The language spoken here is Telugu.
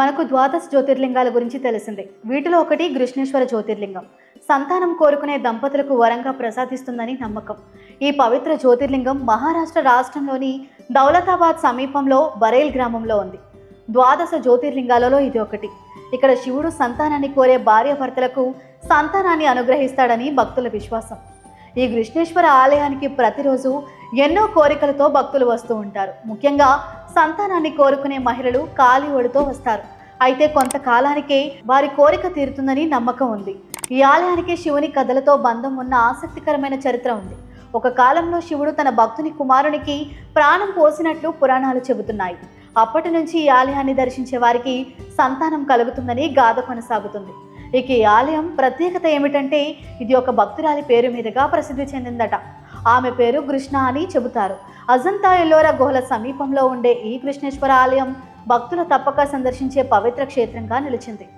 మనకు ద్వాదశ జ్యోతిర్లింగాల గురించి తెలిసిందే. వీటిలో ఒకటి కృష్ణేశ్వర జ్యోతిర్లింగం. సంతానం కోరుకునే దంపతులకు వరంగా ప్రసాదిస్తుందని నమ్మకం. ఈ పవిత్ర జ్యోతిర్లింగం మహారాష్ట్ర రాష్ట్రంలోని దౌలతాబాద్ సమీపంలో బరేల్ గ్రామంలో ఉంది. ద్వాదశ జ్యోతిర్లింగాలలో ఇది ఒకటి. ఇక్కడ శివుడు సంతానాన్ని కోరే భార్యాభర్తలకు సంతానాన్ని అనుగ్రహిస్తాడని భక్తుల విశ్వాసం. ఈ కృష్ణేశ్వర ఆలయానికి ప్రతిరోజు ఎన్నో కోరికలతో భక్తులు వస్తూ ఉంటారు. ముఖ్యంగా సంతానాన్ని కోరుకునే మహిళలు కాలి ఒడితో వస్తారు. అయితే కొంతకాలానికే వారి కోరిక తీరుతుందని నమ్మకం ఉంది. ఈ ఆలయానికి శివుని కథలతో బంధం ఉన్న ఆసక్తికరమైన చరిత్ర ఉంది. ఒక కాలంలో శివుడు తన భక్తుని కుమారునికి ప్రాణం పోసినట్లు పురాణాలు చెబుతున్నాయి. అప్పటి నుంచి ఈ ఆలయాన్ని దర్శించే వారికి సంతానం కలుగుతుందని గాథ కొనసాగుతుంది. ఇక ఈ ఆలయం ప్రత్యేకత ఏమిటంటే ఇది ఒక భక్తురాలి పేరు మీదుగా ప్రసిద్ధి చెందిందట. ఆమె పేరు కృష్ణ అని చెబుతారు. అజంతా ఎల్లోరా గుహల సమీపంలో ఉండే ఈ కృష్ణేశ్వర ఆలయం భక్తులు తప్పక సందర్శించే పవిత్ర క్షేత్రంగా నిలిచింది.